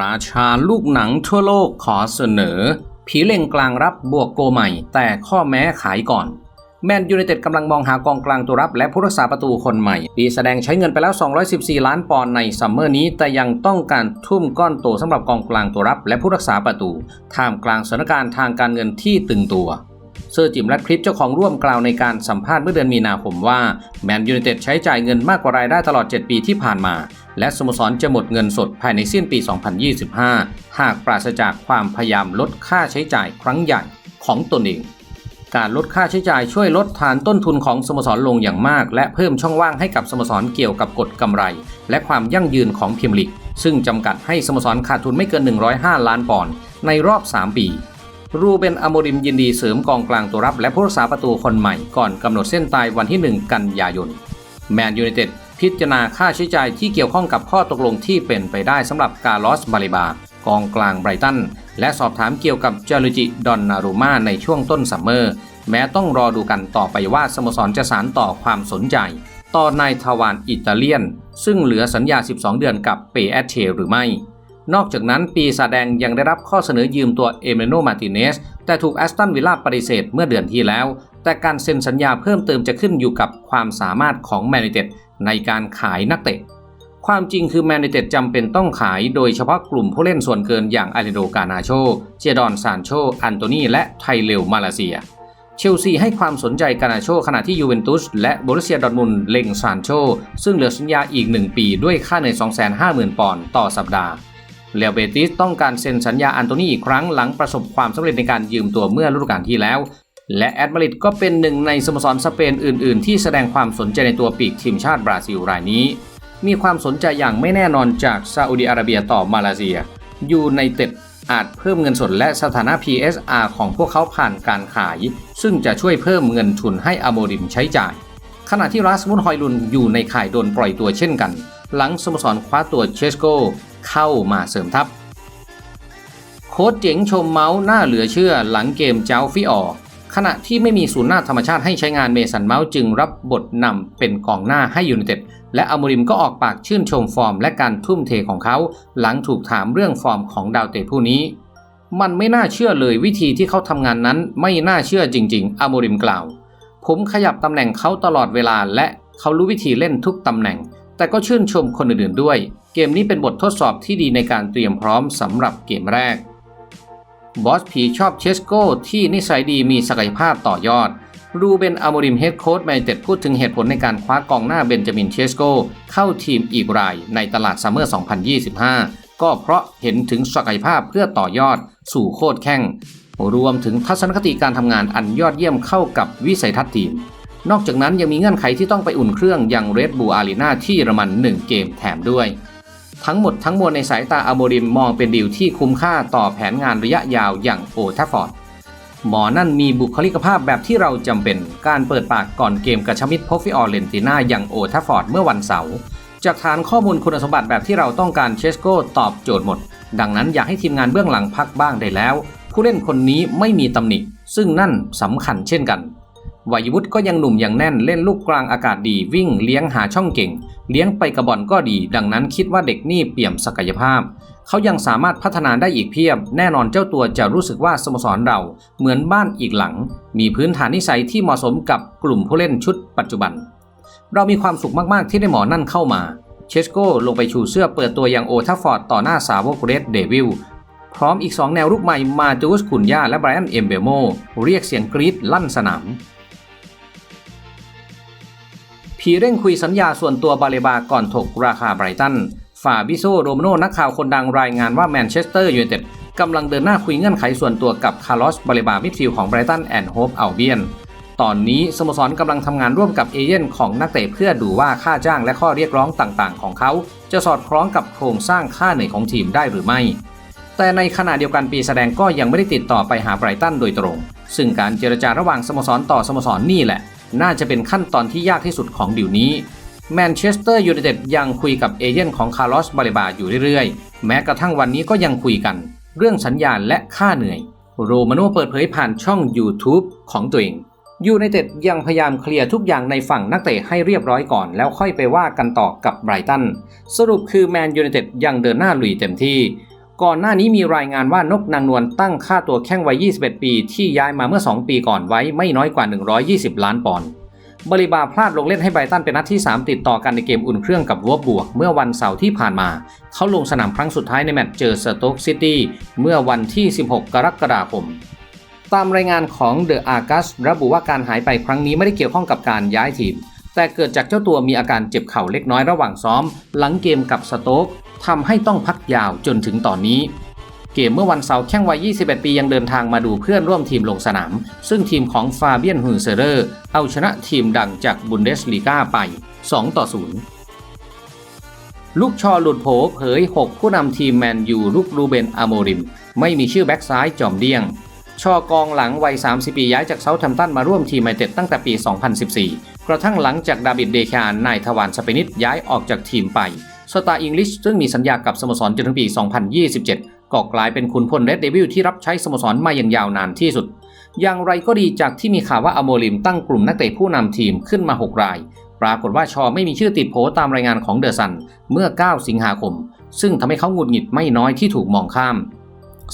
ราชาลูกหนังทั่วโลกขอเสนอ ผีเล่งกลางรับบวกโกใหม่ แต่ข้อแม้ขายก่อน แมนยูไนเต็ดกำลังมองหากองกลางตัวรับและผู้รักษาประตูคนใหม่ ปีแสดงใช้เงินไปแล้ว 214 ล้านปอนด์ในซัมเมอร์นี้ แต่ยังต้องการทุ่มก้อนโตสำหรับกองกลางตัวรับและผู้รักษาประตู ท่ามกลางสถานการณ์ทางการเงินที่ตึงตัวเซอร์จิมแรดคลิปเจ้าของร่วมกล่าวในการสัมภาษณ์เมื่อเดือนมีนาคมว่าแมนยูไนเต็ดใช้จ่ายเงินมากกว่ารายได้ตลอด 7 ปีที่ผ่านมา และสโมสรจะหมดเงินสดภายในสิ้นปี 2025 หากปราศจากความพยายามลดค่าใช้จ่ายครั้งใหญ่ของตนเอง การลดค่าใช้จ่ายช่วยลดฐานต้นทุนของสโมสรลงอย่างมาก และเพิ่มช่องว่างให้กับสโมสรเกี่ยวกับกฎกำไร และความยั่งยืนของพรีเมียร์ลีกซึ่งจำกัดให้สโมสรขาดทุนไม่เกิน 105 ล้านปอนด์ในรอบ 3 ปีรูเบนอโมริมยินดีเสริมกองกลางตัวรับและผู้รักษาประตูคนใหม่ก่อนกำหนดเส้นตายวันที่ 1 กันยายน แมนยูไนเต็ด พิจารณาค่าใช้จ่ายที่เกี่ยวข้องกับข้อตกลงที่เป็นไปได้สำหรับกาลอสบาลิบากองกลางไบรตัน และสอบถามเกี่ยวกับจารุจิดอนนารูมาในช่วงต้นซัมเมอร์ แม้ต้องรอดูกันต่อไปว่าสโมสรจะสานต่อความสนใจ ต่อนายทวารอิตาเลียน ซึ่งเหลือสัญญา 12 เดือนกับเปแอตเชหรือไม่ นอกจากนั้นปีศาจแดงยังได้รับข้อเสนอยืมตัวเอเมโนมาติเนสแต่ถูกแอสตันวิลล่าปฏิเสธเมื่อเดือนที่แล้ว แต่การเซ็นสัญญาเพิ่มเติมจะขึ้นอยู่กับความสามารถของแมนยูเต็ดในการขายนักเตะ ความจริงคือแมนยูเต็ดจำเป็นต้องขายโดยเฉพาะกลุ่มผู้เล่นส่วนเกินอย่างอาริโดกานาโช เจดอนซานโช อันโตนีและไทเลวมาเลเซียเชลซีให้ความสนใจกานาโชขณะที่ยูเวนตุสและบรุเซียดอทมุนเล็งซานโช ซึ่งเหลือสัญญาอีก 1 ปีด้วยค่าเหนื่อย 250,000 ปอนด์ต่อสัปดาห์เรอัลเบติสต้องการเซ็นสัญญาอันโตนีอีกครั้งหลังประสบความสำเร็จในการยืมตัวเมื่อฤดูกาลที่แล้ว และแอดมาริดก็เป็นหนึ่งในสโมสรสเปนอื่น ๆ ที่แสดงความสนใจในตัวปีกทีมชาติบราซิลรายนี้ มีความสนใจอย่างไม่แน่นอนจากซาอุดิอาระเบียต่อมาเลเซียยูไนเต็ดอาจเพิ่มเงินสดและสถานะ PSR ของพวกเขาผ่านการขาย ซึ่งจะช่วยเพิ่มเงินทุนให้อโมริมใช้จ่าย ขณะที่รัสมุนฮอยลุนอยู่ในข่ายโดนปล่อยตัวเช่นกัน หลังสโมสรคว้าตัวเชสโกเข้ามาเสริมทัพ โค้ชเจ๋งชมเมาส์หน้าเหลือเชื่อหลังเกมเจ้าฟิออ ขณะที่ไม่มีศูนย์หน้าธรรมชาติให้ใช้งานเมสันเมาส์จึงรับบทนำเป็นกองหน้าให้ยูไนเต็ดและอมริมก็ออกปากชื่นชมฟอร์มและการทุ่มเทของเขา หลังถูกถามเรื่องฟอร์มของดาวเตะผู้นี้ มันไม่น่าเชื่อเลยวิธีที่เขาทำงานนั้นไม่น่าเชื่อจริง ๆอมริมกล่าว ผมขยับตำแหน่งเขาตลอดเวลาและเขารู้วิธีเล่นทุกตำแหน่ง แต่ก็ชื่นชมคนอื่นๆด้วย เกมนี้เป็นบททดสอบที่ดีในการเตรียมพร้อมสำหรับเกมแรก บอสผีชอบเชสโก้ที่นิสัยดีมีศักยภาพต่อยอด รูเบนอโมริมเฮดโค้ชแมนเต็ดพูดถึงเหตุผลในการคว้ากองหน้าเบนจามินเชสโก้เข้าทีมอีกรายในตลาดซัมเมอร์ 2025 ก็เพราะเห็นถึงศักยภาพเพื่อต่อยอดสู่โคตรแข้ง รวมถึงทัศนคติการทำงานอันยอดเยี่ยมเข้ากับวิสัยทัศน์ทีม นอกจากนั้นยังมีเงื่อนไขที่ต้องไปอุ่นเครื่องยังเรดบูอารีนาที่เยอรมัน 1 เกมแถมด้วย ทั้งหมดทั้งมวลในสายตาอโมริมมองเป็นดีลที่คุ้มค่าต่อแผนงานระยะยาวอย่างโอทัฟฟอร์ดหมอนั่นมีบุคลิกภาพแบบที่เราจำเป็น การเปิดปากก่อนเกมกระชมิดพบฟิออร์เลนติน่าอย่างโอทัฟฟอร์ดเมื่อวันเสาร์จากฐานข้อมูลคุณสมบัติแบบที่เราต้องการเชสโก้ตอบโจทย์หมด ดังนั้นอยากให้ทีมงานเบื้องหลังพักบ้างได้แล้ว ผู้เล่นคนนี้ไม่มีตำหนิ ซึ่งนั่นสำคัญเช่นกัน วัยวุฒิก็ยังหนุ่มอยังแน่นเล่นลูกกลางอากาศดีวิ่งเลี้ยงหาช่องเก่ง เลี้ยงไปกระบอลก็ดี ดังนั้นคิดว่าเด็กนี่เปี่ยมศักยภาพ เขายังสามารถพัฒนาได้อีกเพียบ แน่นอนเจ้าตัวจะรู้สึกว่าสโมสรเราเหมือนบ้านอีกหลัง มีพื้นฐานนิสัยที่เหมาะสมกับกลุ่มผู้เล่นชุดปัจจุบัน เรามีความสุขมากๆที่ได้หมอนั่นเข้ามา เชสโก้ลงไปชูเสื้อเปิดตัวอย่างโอทัฟฟอร์ดต่อหน้าสาวกเรดเดวิลพร้อมอีก 2 แนวรุกใหม่มาจูสขุนย่าและไบรอันเอมเบโมเรียกเสียงกรี๊ดลั่นสนาม ผีเร่งคุยสัญญาส่วนตัวบาเลบาก่อนถกราคาไบรตันฟาบิโซโรมโนนักข่าวคนดังรายงานว่าแมนเชสเตอร์ยูไนเต็ดกำลังเดินหน้าคุยเงื่อนไขส่วนตัวกับคาร์ลอสบาเลบามิดฟิลด์ของไบรตันแอนด์โฮปอัลเบียน ตอนนี้สโมสรกำลังทำงานร่วมกับเอเย่นของนักเตะเพื่อดูว่าค่าจ้างและข้อเรียกร้องต่างๆ ของเขา จะสอดคล้องกับโครงสร้างค่าเหนื่อยของทีมได้หรือไม่ แต่ในขณะเดียวกันปีแสดงก็ยังไม่ได้ติดต่อไปหาไบรตันโดยตรง ซึ่งการเจรจาระหว่างสโมสรต่อสโมสรนี่แหละ น่าจะเป็นขั้นตอนที่ยากที่สุดของดิวนี้แมนเชสเตอร์ยูไนเต็ดยังคุยกับเอเย่นของคาร์ลอสบาเลบาอยู่เรื่อยๆ แม้กระทั่งวันนี้ก็ยังคุยกัน เรื่องสัญญาณและค่าเหนื่อย โรมาโนเปิดเผยผ่านช่อง YouTube ของตัวเองยูไนเต็ดยังพยายามเคลียร์ทุกอย่างในฝั่งนักเตะให้เรียบร้อยก่อน แล้วค่อยไปว่ากันต่อกับไบรตันสรุปคือแมนยูไนเต็ดยังเดินหน้าลุยเต็มที่ ก่อนหน้านี้มีรายงานว่านกนางนวลตั้งค่าตัวแข้งวัย 21 ปี ที่ย้ายมาเมื่อ 2 ปีก่อนไว้ไม่น้อยกว่า 120 ล้านปอนด์บริบาพลาดลงเล่นให้ไบตันเป็นนัดที่ 3 ติดต่อกันในเกมอุ่นเครื่องกับวอบบวก เมื่อวันเสาร์ที่ผ่านมา เขาลงสนามครั้งสุดท้ายในแมตช์เจอสโต๊กซิตี้เมื่อวันที่ 16 กรกฎาคม ตามรายงานของ The Argus ระบุว่าการหายไปครั้งนี้ไม่ได้เกี่ยวข้องกับการย้ายทีม แต่เกิดจากเจ้าตัวมีอาการเจ็บเข่าเล็กน้อยระหว่างซ้อม หลังเกมกับสโต๊กทำให้ต้องพักยาวจนถึงตอนนี้ เกมเมื่อวันเสาร์แข้งวัย 21 ปียังเดินทางมาดูเพื่อนร่วมทีมลงสนาม ซึ่งทีมของฟาเบียนฮุนเซเรอร์ เอาชนะทีมดังจากบุนเดสลีกาไป 2 ต่อ 0 ลูกชอหลุดโผเผย 6 ผู้นำทีมแมนยูลูกรูเบนอาโมริม ไม่มีชื่อแบ็กซ้ายจอมเดี้ยงชอกองหลังวัย 30 ปีย้ายจากเซาท์แฮมป์ตันมาร่วมทีมไมเต็ดตั้งแต่ปี 2014 กระทั่งหลังจากดาบิดเดคานนายทวารสเปนิตย้ายออกจากทีมไปสตาร์อิงลิชซึ่งมีสัญญากับสโมสรจนถึงปี 2027 ก็กลายเป็นขุนพลเรดเดวิลที่รับใช้สโมสรมาอย่างยาวนานที่สุด อย่างไรก็ดีจากที่มีข่าวว่าอโมริมตั้งกลุ่มนักเตะผู้นำทีมขึ้นมา 6 ราย ปรากฏว่าชอไม่มีชื่อติดโผตามรายงานของเดอะซันเมื่อ 9 สิงหาคม ซึ่งทำให้เขาหงุดหงิดไม่น้อยที่ถูกมองข้าม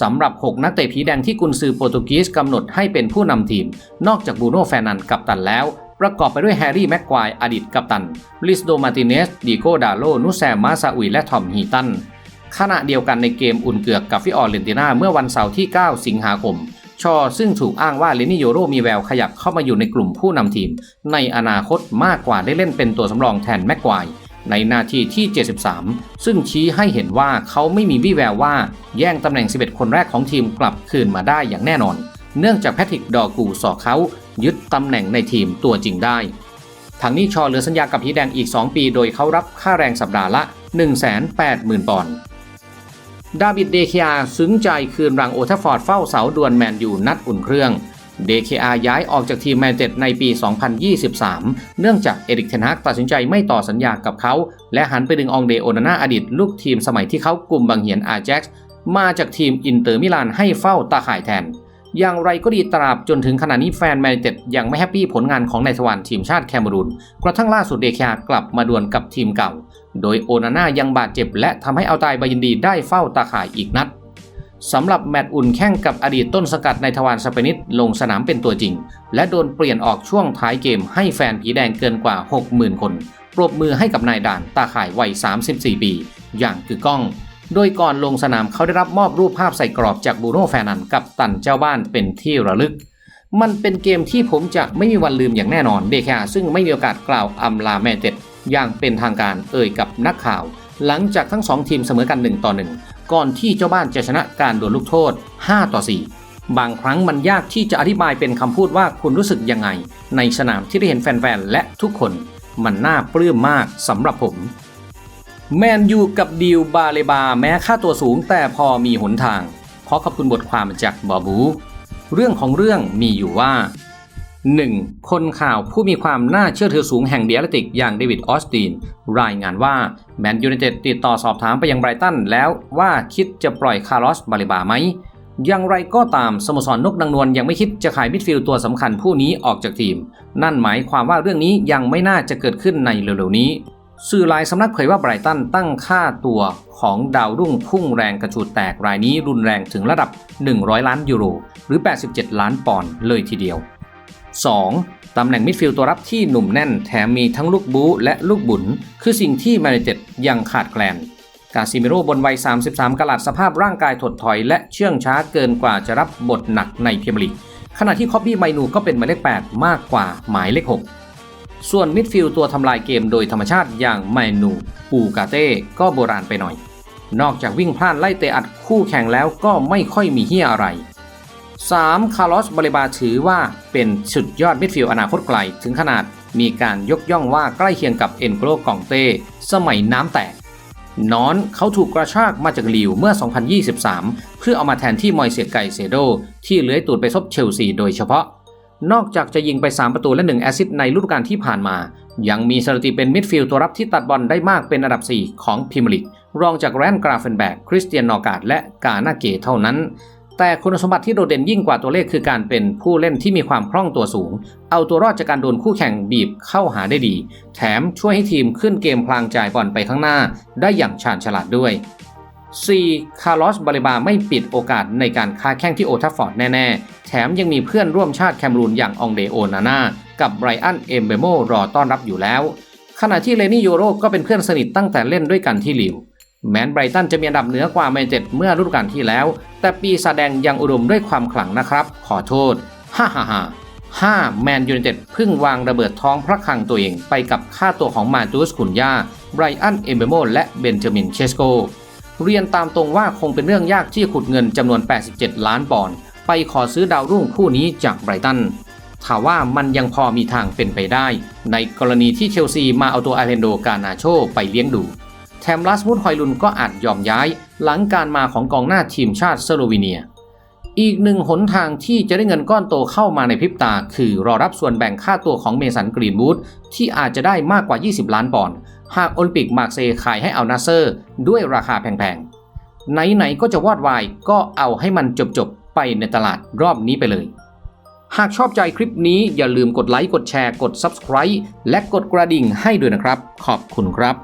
สำหรับ 6 นักเตะผีแดงที่กุนซือโปรตุเกสกำหนดให้เป็นผู้นำทีม นอกจากบูโน่แฟร์นันกับตันแล้ว ประกอบไปด้วยแฮร์รี่แม็กควายอดีตกัปตันลิสโดมาติเนสดิโกดาโลนุแซมมาซาอุยและทอมฮีตันขณะเดียวกันในเกมอุ่นเกือกกับฟิออร์เรนตินาเมื่อวันเสาร์ที่ 9 สิงหาคม ชอซึ่งถูกอ้างว่าเลนิโยโรมีแววขยับเข้ามาอยู่ในกลุ่มผู้นำทีม ในอนาคตมากกว่าได้เล่นเป็นตัวสำรองแทนแม็กควายในนาทีที่ 73 ซึ่งชี้ให้เห็นว่าเขาไม่มีวี่แววว่าแย่งตำแหน่ง 11 คนแรกของทีมกลับคืนมาได้อย่างแน่นอน เนื่องจากแพทริกดอร์กูสอกเขา ยึดตำแหน่งในทีมตัวจริงได้ทั้งนี้ชอเหลือสัญญากับพีแดงอีก 2 ปี โดยเขารับค่าแรงสัปดาห์ละ 180,000 ปอนด์ดาบิดเดคอาซึ้งใจคืนรังโอทัฟฟอร์ดเฝ้าเสาดวลแมนยูนัดอุ่นเครื่องเดคอาย้ายออกจากทีมแมนเต็ดในปี 2023 เนื่องจากเอริกเทนฮักตัดสินใจไม่ต่อสัญญากับเขา และหันไปดึงองเดโอนาน่าอดีตลูกทีมสมัยที่เขากลุ่มบังเหียนอาแจ็กซ์มาจากทีมอินเตอร์มิลานให้เฝ้าตาข่ายแทน อย่างไรก็ดีตราบจนถึงขณะนี้แฟนแมนเต็ดยังไม่แฮปปี้ผลงานของนายทวารทีมชาติแคเมรูนกระทั่งล่าสุดเดคากลับมาดวลกับทีมเก่า โดยโอนาน่ายังบาดเจ็บและทำให้เอาตายบายินดีได้เฝ้าตาข่ายอีกนัดสำหรับแมตช์อุ่นแข่งกับอดีตต้นสกัดในทวารสเปนิตลงสนามเป็นตัวจริง และโดนเปลี่ยนออกช่วงท้ายเกมให้แฟนผีแดงเกินกว่า 60,000 คน ปรบมือให้กับนายด่านตาข่ายวัย 34 ปี อย่างคือก้อง โดยก่อนลงสนามเขาได้รับมอบรูปภาพใส่กรอบจากบูโน่แฟรนันกับตันเจ้าบ้านเป็นที่ระลึก มันเป็นเกมที่ผมจะไม่มีวันลืมอย่างแน่นอนเดคาซึ่งไม่มีโอกาสกล่าวอำลาแมนเต็ดอย่างเป็นทางการเอ่ยกับนักข่าว หลังจากทั้งสองทีมเสมอกัน1ต่อ1ก่อนที่เจ้าบ้านจะชนะการดวลลูกโทษ 5 ต่อ 4 บางครั้งมันยากที่จะอธิบายเป็นคำพูดว่าคุณรู้สึกยังไง ในสนามที่ได้เห็นแฟนๆและทุกคน มันน่าปลื้มมากสำหรับผม แมนยูกับดิวบาเลบาแม้ค่าตัวสูงแต่พอมีหนทาง ขอขอบคุณบทความจากบอบู เรื่องของเรื่องมีอยู่ว่า 1. คนข่าวผู้มีความน่าเชื่อถือสูงแห่งเดียลติกอย่างเดวิดออสติน รายงานว่า แมนยูไนเต็ดติดต่อสอบถามไปยังไบรตันแล้วว่าคิดจะปล่อยคาร์ลอสบาลิบาไหมอย่างไรก็ตามสโมสรนกนางนวลยังไม่คิดจะขายมิดฟิลด์ตัวสำคัญผู้นี้ออกจากทีม นั่นหมายความว่าเรื่องนี้ยังไม่น่าจะเกิดขึ้นในเร็วๆนี้ สื่อหลายสำนักเผยว่าไบรตันตั้งค่าตัวของดาวรุ่งพุ่งแรงกระชูดแตกรายนี้รุนแรงถึงระดับ 100 ล้านยูโร หรือ 87 ล้านปอนด์เลยทีเดียว 2. ตำแหน่งมิดฟิลด์ตัวรับที่หนุ่มแน่นแถมมีทั้งลูกบู๊และลูกบุญ คือสิ่งที่แมนยูเต็ดยังขาดแคลนกาซิเมโรบนวัย 33 กลัดสภาพร่างกายถดถอย และเชื่องช้าเกินกว่าจะรับบทหนักในพรีเมียร์ลีกขณะที่คอบบี้ไมนูก็เป็นหมายเลข 8 มากกว่าหมายเลข 6 ส่วนมิดฟิลด์ตัวทำลายเกมโดยธรรมชาติอย่างไมนูปูกาเต้ก็โบราณไปหน่อย นอกจากวิ่งพลาดไล่เตะอัดคู่แข่งแล้วก็ไม่ค่อยมีเฮียอะไร 3. คาร์ลอสบาเลบาถือว่าเป็นสุดยอดมิดฟิลด์อนาคตไกลถึงขนาดมีการยกย่องว่าใกล้เคียงกับเอ็นโกลกองเต้สมัยน้ำแตกนอนเขาถูกกระชากมาจากลิวเมื่อ 2023 เพื่อเอามาแทนที่มอยเซียไก่เซโดที่เลื้อยตูดไปซบเชลซีโดยเฉพาะ นอกจากจะยิงไป 3 ประตูและ 1 แอซิสในฤดูกาลที่ผ่านมา ยังมีสถิติเป็นมิดฟิลด์ตัวรับที่ตัดบอลได้มากเป็นอันดับ 4 ของพรีเมียร์ลีกรองจากแรนกราเฟนแบกคริสเตียนนอการ์ดและกานาเกเท่านั้น แต่คุณสมบัติที่โดดเด่นยิ่งกว่าตัวเลขคือการเป็นผู้เล่นที่มีความคล่องตัวสูง เอาตัวรอดจากการโดนคู่แข่งบีบเข้าหาได้ดี แถมช่วยให้ทีมขึ้นเกมพลางจ่ายบอลไปข้างหน้า ได้อย่างชาญฉลาดด้วย 4. คาร์ลอสบาเลบาไม่ปิดโอกาสในการค้าแข้งที่โอทัฟฟอร์ดแน่ๆ แถมยังมีเพื่อนร่วมชาติแคมรูนอย่างองเดโอนาน่ากับไบรอันเอมเบโมรอต้อนรับอยู่แล้ว ขณะที่เลนี่โยโรก็เป็นเพื่อนสนิทตั้งแต่เล่นด้วยกันที่ลิว แม้นไบรตันจะมีอันดับเหนือกว่าแมนเจ็ดเมื่อฤดูกาลที่แล้ว แต่ปีศาจแดงยังอุดมด้วยความขลังนะครับ ขอโทษฮ่าฮ่าฮ่า 5. แมนยูไนเต็ดพิ่งวางระเบิดท้องพระคลังตัวเองไปกับค่าตัวของมาตูสคุนยาไบรอันเอมเบโมและเบนจามินเชสโก เรียนตามตรงว่าคงเป็นเรื่องยากที่ขุดเงินจำนวน 87 ล้านปอนด์ไปขอซื้อดาวรุ่งคู่นี้จากไบรตันถามว่ามันยังพอมีทางเป็นไปได้ ในกรณีที่เชลซีมาเอาตัวอาเรนโดกานาโชไปเลี้ยงดู แถมลาสมุดฮอยลุนก็อาจยอมย้าย หลังการมาของกองหน้าทีมชาติสโลวีเนีย อีกหนึ่งหนทางที่จะได้เงินก้อนโตเข้ามาในพริบตา คือรอรับส่วนแบ่งค่าตัวของเมสันกรีนวูดที่อาจจะได้มากกว่า 20 ล้านปอนด์ หากโอลิมปิกมาร์เซย์ขายให้เอานาเซอร์ด้วยราคาแพงๆ ไหนๆก็จะวอดวายก็เอาให้มันจบๆ ไปในตลาดรอบนี้ไปเลย หากชอบใจคลิปนี้อย่าลืมกดไลค์ กดแชร์ กด Subscribe และกดกระดิ่งให้ด้วยนะครับ ขอบคุณครับ